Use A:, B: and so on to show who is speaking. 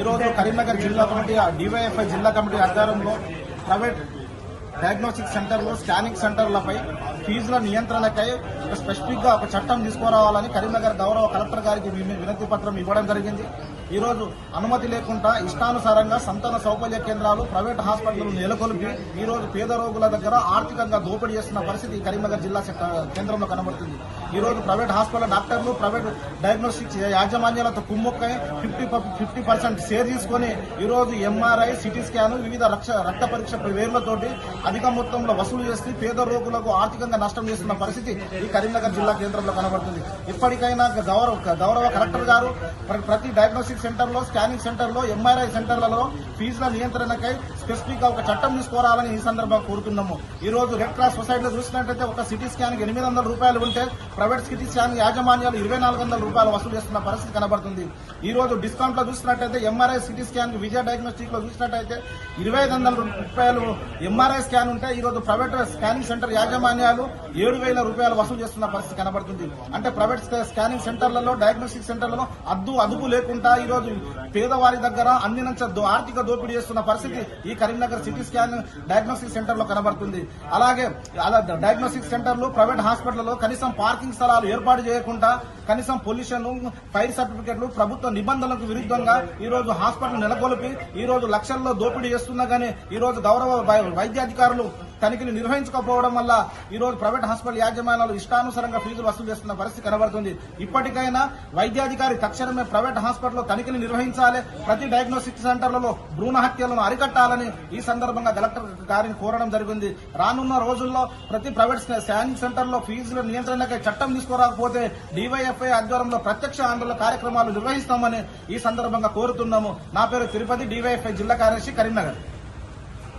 A: ఈరోజు కరీంనగర్ జిల్లా committee DYFI జిల్లా కమిటీ ఆధ్వర్యంలో ప్రైవేట్ డయాగ్నోస్టిక్ సెంటర్లు స్కానింగ్ సెంటర్లపై ఫీజుల నియంత్రణకై ఒక స్పెసిఫిక్గా ఒక చట్టం తీసుకురావాలని కరీంనగర్ గౌరవ కలెక్టర్ గారికి వినతి పత్రం ఇవ్వడం జరిగింది. ఈ రోజు అనుమతి లేకుండా ఇష్టానుసారంగా సంతాన సౌకర్య కేంద్రాలు ప్రైవేట్ హాస్పిటల్ నెలకొల్పి ఈ రోజు పేద రోగుల దగ్గర ఆర్థికంగా దోపిడీ చేస్తున్న పరిస్థితి కరీంనగర్ జిల్లా కేంద్రంలో కనబడుతుంది. ఈ రోజు ప్రైవేట్ హాస్పిటల్ డాక్టర్లు ప్రైవేట్ డయాగ్నోస్టిక్స్ యాజమాన్యాలతో కుమ్మొక్కై ఫిఫ్టీ ఫిఫ్టీ పర్సెంట్ షేర్ తీసుకొని ఈ రోజు ఎంఆర్ఐ సిటీ స్కాన్ వివిధ రక్ష రక్త పరీక్ష పేర్లతోటి అధిక మొత్తంలో వసూలు చేసి పేద రోగులకు ఆర్థికంగా నష్టం చేస్తున్న పరిస్థితి ఈ కరీంనగర్ జిల్లా కేంద్రంలో కనబడుతుంది. ఇప్పటికైనా గౌరవ గౌరవ కలెక్టర్ గారు ప్రతి డయాగ్నోస్టిక్ సెంటర్లో స్కానింగ్ సెంటర్లో ఎంఆర్ఐ సెంటర్లలో ఫీజుల నియంత్రణకై స్పెసిఫిక్గా ఒక చట్టం తీసుకురావాలని ఈ సందర్భంగా కోరుతున్నాము. ఈ రోజు రెడ్ క్రాస్ సొసైటీలో చూసినట్టయితే ఒక సిటీ స్కాన్కి ఎనిమిది వందల రూపాయలు ఉంటే ప్రైవేట్ సిటీ స్కాన్ యాజమాన్యాలు ఇరవై నాలుగు వందల రూపాయలు వసూలు చేస్తున్న పరిస్థితి కనబడుతుంది. ఈ రోజు డిస్కౌంట్లో చూసినట్టయితే ఎంఆర్ఐ సిటీ స్కాన్ విజయ డయాగ్నోస్టిక్లో చూసినట్టయితే ఇరవై ఐదు వందల రూపాయలు ఎంఆర్ఐ స్కాన్ ఉంటే ఈ రోజు ప్రైవేట్ స్కానింగ్ సెంటర్ యాజమాన్యాలు ఏడు వేల రూపాయలు వసూలు చేస్తున్న పరిస్థితి కనబడుతుంది. అంటే ప్రైవేట్ స్కానింగ్ సెంటర్లలో డయాగ్నోస్టిక్ సెంటర్లలో అద్దు అదుపు లేకుండా ఈరోజు పేదవారి దగ్గర అన్ని నుంచి ఆర్థిక దోపిడీ చేస్తున్న పరిస్థితి ఈ కరీంనగర్ సిటీ స్కాన్ డయాగ్నోస్టిక్ సెంటర్లో కనబడుతుంది. అలాగే అలా డయాగ్నోస్టిక్ సెంటర్లు ప్రైవేట్ హాస్పిటల్లో కనీసం పార్కింగ్ స్థలాలు ఏర్పాటు చేయకుండా కనీసం పొల్యూషన్ ఫైర్ సర్టిఫికెట్లు ప్రభుత్వ నిబంధనలకు విరుద్ధంగా ఈ రోజు హాస్పిటల్ నెలకొల్పి ఈ రోజు లక్షల్లో దోపిడీ చేస్తున్నా కానీ ఈ రోజు గౌరవ వైద్యాధికారులు తనిఖీలు నిర్వహించకపోవడం వల్ల ఈరోజు ప్రైవేట్ హాస్పిటల్ యాజమాన్యాలు ఇష్టానుసారంగా ఫీజులు వసూలు చేస్తున్న పరిస్థితి కనబడుతుంది. ఇప్పటికైనా వైద్యాధికారి తక్షణమే ప్రైవేట్ హాస్పిటల్లో తనిఖీలు నిర్వహించాలి. ప్రతి డయాగ్నోస్టిక్ సెంటర్లలో భ్రూణ హత్యలను అరికట్టాలని ఈ సందర్భంగా కలెక్టర్ గారిని కోరడం జరిగింది. రానున్న రోజుల్లో ప్రతి ప్రైవేట్ స్కానింగ్ సెంటర్లో ఫీజుల నియంత్రణకై చట్టం తీసుకురాకపోతే డివైఎఫ్ఐ ఆధ్వర్యంలో ప్రత్యక్ష ఆందోళన కార్యక్రమాలు నిర్వహిస్తామని ఈ సందర్భంగా కోరుతున్నాము. నా పేరు తిరుపతి డివైఎఫ్ఐ జిల్లా కార్యదర్శి కరీంనగర్.